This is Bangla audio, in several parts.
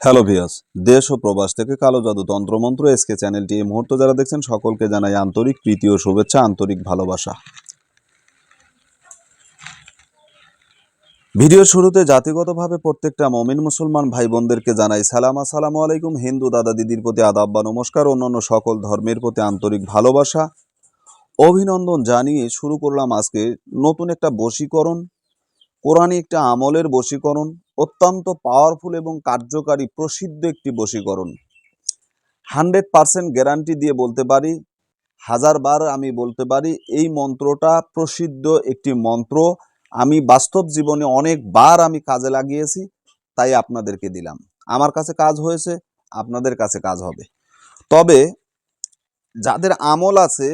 হ্যালো ভিয়াস দেশ ও প্রবাস থেকে কালো জাদু তন্ত্রমন্ত্র এসকে চ্যানেলটি এই মুহূর্তে যারা দেখছেন, সকলকে জানাই আন্তরিক প্রীতি ও শুভেচ্ছা, আন্তরিক ভালোবাসা। ভিডিওর শুরুতে জাতিগতভাবে প্রত্যেকটা মমিন মুসলমান ভাই বোনদেরকে জানাই সালাম। আসসালামু আলাইকুম। হিন্দু দাদা দিদির প্রতি আদাব বা নমস্কার, অন্যান্য সকল ধর্মের প্রতি আন্তরিক ভালোবাসা। অভিনন্দন জানিয়ে শুরু করলাম আজকে নতুন একটা বশীকরণ, কোরআনী একটা আমলের বশীকরণ অত্যন্ত পাওয়ারফুল এবং কার্যকারী প্রসিদ্ধ একটি বশীকরণ। হান্ড্রেড পারসেন্ট গ্যারান্টি দিয়ে বলতে পারি হাজারবার আমি বলতে পারি, এই মন্ত্রটা প্রসিদ্ধ একটি মন্ত্র। আমি বাস্তব জীবনে অনেকবার আমি কাজে লাগিয়েছি, তাই আপনাদেরকে দিলাম। আমার কাছে কাজ হয়েছে, আপনাদের কাছে কাজ হবে। তবে যাদের আমল আছে,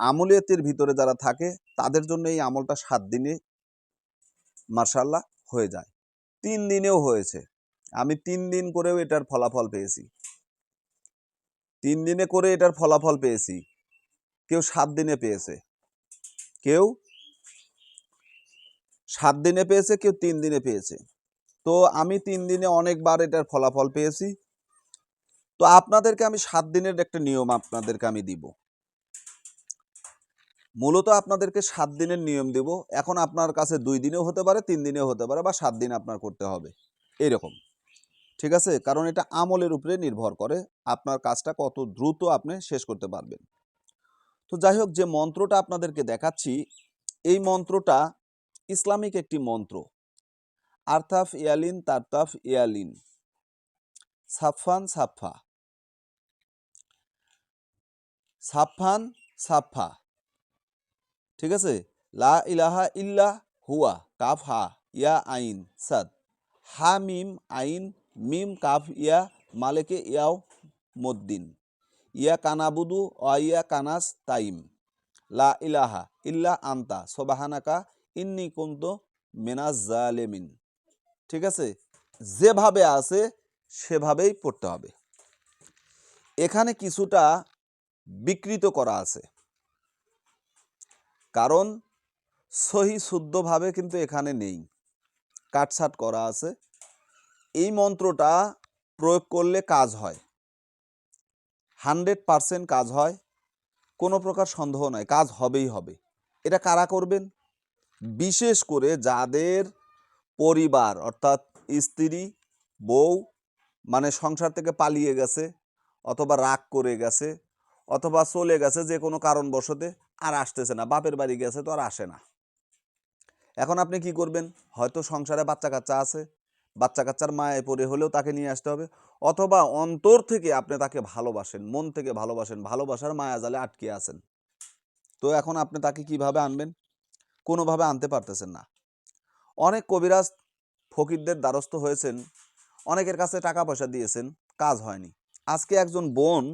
আমলিয়াতের ভিতরে যারা থাকে, তাদের জন্য এই আমলটা সাত দিনে মার্শাল্লাহ হয়ে যায়। তিন দিনেও হয়েছে। আমি তিন দিন করেও এটার ফলাফল পেয়েছি। তিন দিনে করে এটার ফলাফল পেয়েছি। কেউ সাত দিনে পেয়েছে। কেউ সাত দিনে পেয়েছে, কেউ তিন দিনে পেয়েছে। তো আমি তিন দিনে অনেকবার এটার ফলাফল পেয়েছি। তো আপনাদেরকে আমি সাত দিনের একটা নিয়ম আপনাদেরকে আমি দিব। মূলত আপনাদেরকে সাত দিনের নিয়ম দেব। এখন আপনার কাছে দুই দিনেও হতে পারে, তিন দিনেও হতে পারে বা সাত দিন আপনার করতে হবে। এরকম ঠিক আছে? কারণ এটা আমলের উপরে নির্ভর করে আপনার কাজটা কত দ্রুত আপনি শেষ করতে পারবেন। তো যাই হোক, যে মন্ত্রটা আপনাদেরকে দেখাচ্ছি, এই মন্ত্রটা ইসলামিক একটি মন্ত্র। আরতাফ ইয়ালিন, তারতাফ ইয়ালিন। সাফান সাফা সাফান সাফা ঠিক আছে? লা ইলাহা ইল্লা হুয়া, কাফ হা, ইয়া আইন, সাদ। হা, মিম, আইন, মিম, কাফ, ইয়া, মালেকে, ইয়াও, মদ্দিন। ইয়া কানাবুদু, অ, ইয়া কানাস, তাইম। লা ইলাহা ইল্লা আন্তা, সোবাহানাকা ইন্নি কুন্ত মেনাজ জালেমিন। ঠিক আছে? যেভাবে আছে, সেভাবেই পড়তে হবে। এখানে কিছুটা বিকৃত করা আছে। কারণ সহি শুদ্ধভাবে কিন্তু এখানে নেই। কাটছাট করা আছে। এই মন্ত্রটা প্রয়োগ করলে কাজ হয়। হান্ড্রেড পারসেন্ট কাজ হয়। কোনো প্রকার সন্দেহ নয় কাজ হবেই হবে। এটা কারা করবেন? বিশেষ করে যাদের পরিবার, অর্থাৎ স্ত্রী, বউ মানে সংসার থেকে পালিয়ে গেছে, অথবা রাগ করে গেছে, অথবা চলে গেছে যে কোনো কারণবশতে আর আসতেছে না, বাপের বাড়ি গেছে তো আর আসে না। এখন আপনি কি করবেন? হয়তো সংসারে বাচ্চা কাচ্চা আছে, বাচ্চা কাচ্চার মায়ে পড়ে হলেও তাকে নিয়ে আসতে হবে, অথবা অন্তর থেকে আপনি তাকে ভালোবাসেন, মন থেকে ভালোবাসেন, ভালোবাসার মায়া জালে আটকে আছেন। তো এখন আপনি তাকে কীভাবে আনবেন? কোনোভাবে আনতে পারতেছেন না। অনেক কবিরাজ ফকিরদের দ্বারস্থ হয়েছেন, অনেকের কাছে টাকা পয়সা দিয়েছেন, কাজ হয়নি। আজকে একজন বোন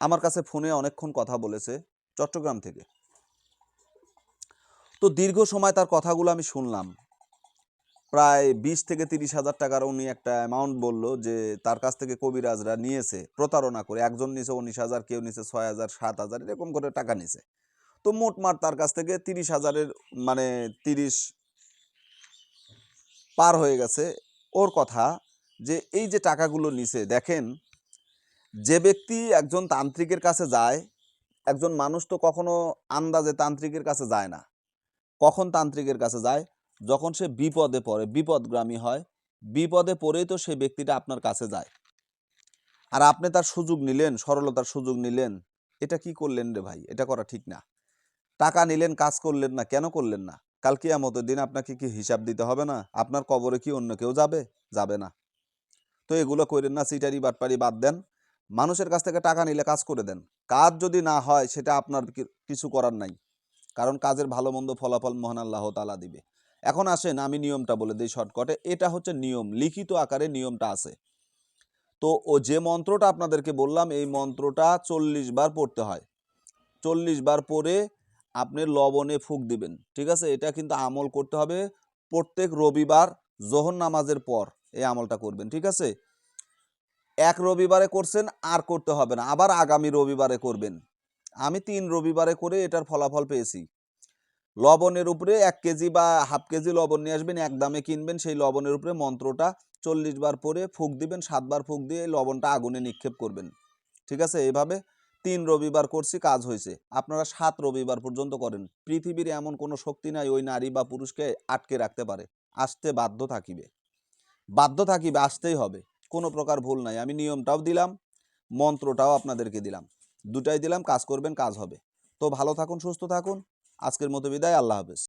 আমার কাছে ফোনে অনেকক্ষণ কথা বলেছে চট্টগ্রাম থেকে। তো দীর্ঘ সময় তার কথাগুলো আমি শুনলাম। প্রায় বিশ থেকে তিরিশ হাজার টাকার উনি একটা অ্যামাউন্ট বলল যে, তার কাছ থেকে কবিরাজরা নিয়েছে, প্রতারণা করে। একজন নিচে উনিশ হাজার, কেউ নিচে ছয় হাজার, সাত হাজার, এরকম করে টাকা নিছে। তো মোটমাট তার কাছ থেকে তিরিশ হাজারের মানে তিরিশ পার হয়ে গেছে ওর কথা যে, এই যে টাকাগুলো নিছে, দেখেন, যে ব্যক্তি একজন তান্ত্রিকের কাছে যায় একজন মানুষ তো কখনো আন্দাজে তান্ত্রিকের কাছে যায় না। কখন তান্ত্রিকের কাছে যায়? যখন সে বিপদে পড়ে বিপদগ্রামী হয়, বিপদে পড়েই তো সেই ব্যক্তিটা আপনার কাছে যায়। আর আপনি তার সুযোগ নিলেন, সরলতার সুযোগ নিলেন, এটা কি করলেন রে ভাই? এটা করা ঠিক না। টাকা নিলেন, কাজ করলেন না, কেন করলেন না? কালকে কিয়ামতের দিন আপনাকে কি হিসাব দিতে হবে না? আপনার কবরে কি অন্য কেউ যাবে? যাবে না। তো এগুলো করেন না সিটারি বাটপারি বাদ দেন। মানুষের কাছ থেকে টাকা নিলে কাজ করে দেন। কাজ যদি না হয়, সেটা আপনার কিছু করার নাই। কারণ কাজের ভালো মন্দ ফলাফল মহান আল্লাহ তালা দিবে। এখন আসেন, আমি নিয়মটা বলে দিই শর্টকটে। এটা হচ্ছে নিয়ম, লিখিত আকারে নিয়মটা আছে। তো ও যে মন্ত্রটা আপনাদেরকে বললাম, এই মন্ত্রটা চল্লিশ বার পড়তে হয়। চল্লিশ বার পরে আপনি লবণে ফুক দিবেন, ঠিক আছে? এটা কিন্তু আমল করতে হবে প্রত্যেক রবিবার জোহর নামাজের পর এই আমলটা করবেন, ঠিক আছে? এক রবিবারে করছেন, আর করতে হবে না। আবার আগামী রবিবারে করবেন। আমি তিন রবিবারে করে এটার ফলাফল পেয়েছি। লবণের উপরে এক কেজি বা হাফ কেজি লবণ নিয়ে আসবেন, এক দামে কিনবেন, সেই লবণের উপরে মন্ত্রটা চল্লিশ বার পরে ফুক দিবেন সাতবার ফুক দিয়ে লবণটা আগুনে নিক্ষেপ করবেন। ঠিক আছে? এভাবে তিন রবিবার করছি, কাজ হয়েছে। আপনারা সাত রবিবার পর্যন্ত করেন। পৃথিবীর এমন কোনো শক্তি নাই, ওই নারী বা পুরুষকে আটকে রাখতে পারে। আসতে বাধ্য থাকিবে। বাধ্য থাকিবে, আসতেই হবে। কোনো প্রকার ভুল নাই। আমি নিয়মটাও দিলাম, মন্ত্রটাও আপনাদেরকে দিলাম। দুটাই দিলাম, কাজ করবেন, কাজ হবে। তো ভালো থাকুন, সুস্থ থাকুন। আজকের মতো বিদায়, আল্লাহ হাফেজ।